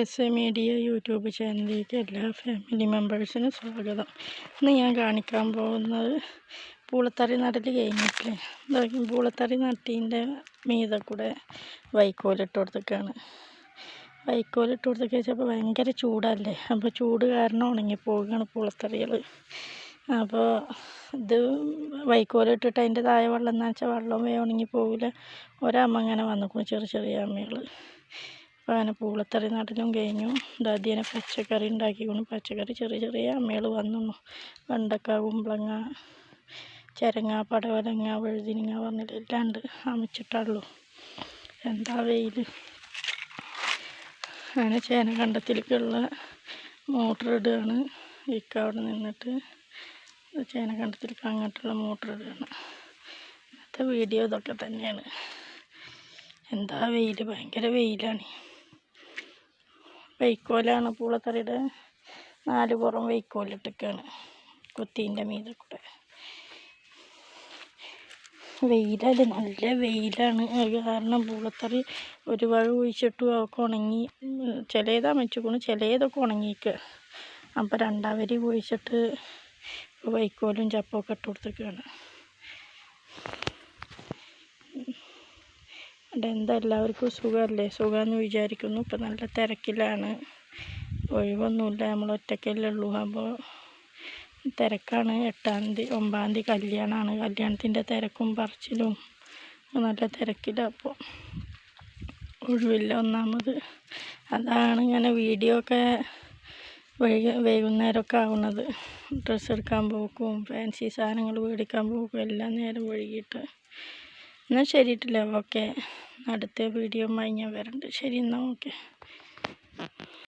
S A media YouTube ചാനലിലേക്ക് എല്ലാ family മെമ്പേഴ്സിനും സ്വാഗതം. ഇന്ന് ഞാൻ കാണിക്കാൻ പോകുന്നത് പൂളത്തറി നടൽ കഴിഞ്ഞിട്ടില്ലേ? പൂളത്തറി നട്ടീന്റെ മീതെ കൂടെ വൈക്കോലിട്ട് കൊടുത്തേക്കാണ് വൈക്കോലിട്ട് കൊടുത്തേക്ക് വെച്ചപ്പോൾ ഭയങ്കര ചൂടല്ലേ? അപ്പോൾ ചൂട് കാരണം ഉണങ്ങിപ്പോവുകയാണ് പൂളത്തറികൾ. അപ്പോൾ ഇത് വൈക്കോലിട്ടിട്ട് അതിന്റെ താഴെ വെള്ളം എന്ന് വെച്ചാൽ വെള്ളം വേ ഉണങ്ങി പോവില്ല ഒരമ്മ അങ്ങനെ വന്നിക്കും ചെറിയ ചെറിയ അമ്മകൾ. അപ്പോൾ അങ്ങനെ പൂളത്തറി നടലും കഴിഞ്ഞു. ദാദിയനെ പച്ചക്കറി ഉണ്ടാക്കിക്കൊണ്ട് പച്ചക്കറി ചെറിയ ചെറിയ അമ്മകൾ വന്നു. വെണ്ടക്ക കുമ്പളങ്ങ ചരങ്ങ പടവലങ്ങ വഴുതിനിങ്ങ പറഞ്ഞിട്ട് എല്ലാം ഉണ്ട്. അമിച്ചിട്ടുള്ളൂ. എന്താ വെയിൽ അങ്ങനെ ചേന കണ്ടത്തിലേക്കുള്ള മോട്ടർ ഇടുകയാണ്. ഇക്ക അവിടെ നിന്നിട്ട് ചേന കണ്ടത്തിലേക്ക് അങ്ങോട്ടുള്ള മോട്ടർ ഇടുകയാണ്. ഇന്നത്തെ വീഡിയോ ഇതൊക്കെ തന്നെയാണ്. എന്താ വെയിൽ ഭയങ്കര വെയിലാണ്. വൈക്കോലാണ് പൂളത്തറിയുടെ നാല് പുറം വൈക്കോലിട്ടൊക്കെയാണ് കുത്തീന്റെ മീതെ കൂടെ. വെയിലല്ല നല്ല വെയിലാണ്. കാരണം പൂളത്തറി ഒരു വഴ കുഴിച്ചിട്ടു അവൾക്ക് ഉണങ്ങി ചിലത് അമച്ചിക്കണം ചിലതൊക്കെ ഉണങ്ങിയിക്ക്. അപ്പം രണ്ടാം വരി കുഴിച്ചിട്ട് വൈക്കോലും ചപ്പൊക്കെ ഇട്ട് കൊടുത്തേക്കാണ് അവിടെ എന്താ എല്ലാവർക്കും സുഖമല്ലേ? സുഖമെന്ന് വിചാരിക്കുന്നു. ഇപ്പം നല്ല തിരക്കിലാണ്. ഒഴിവൊന്നുമില്ല. നമ്മൾ ഒറ്റയ്ക്കല്ലേ ഉള്ളൂ. അപ്പോൾ തിരക്കാണ്. എട്ടാം തീയതി ഒമ്പതാം തീയതി കല്യാണമാണ്. കല്യാണത്തിന്റെ തിരക്കും പറച്ചിലും നല്ല തിരക്കിലാണ് അപ്പോൾ ഒഴിവില്ല ഒന്നാമത്. അതാണ് ഇങ്ങനെ വീഡിയോ ഒക്കെ വൈകി വൈകുന്നേരമൊക്കെ ആവുന്നത്. ഡ്രസ്സ് എടുക്കാൻ പോക്കും ഫാൻസി സാധനങ്ങൾ മേടിക്കാൻ പോക്കും എല്ലാം നേരം വൈകിട്ട് എന്നാൽ ശരിയിട്ടില്ല. ഓക്കെ. അടുത്ത വീഡിയോ ഞാൻ വരണ്ട്. ശരി എന്നാൽ ഓക്കെ.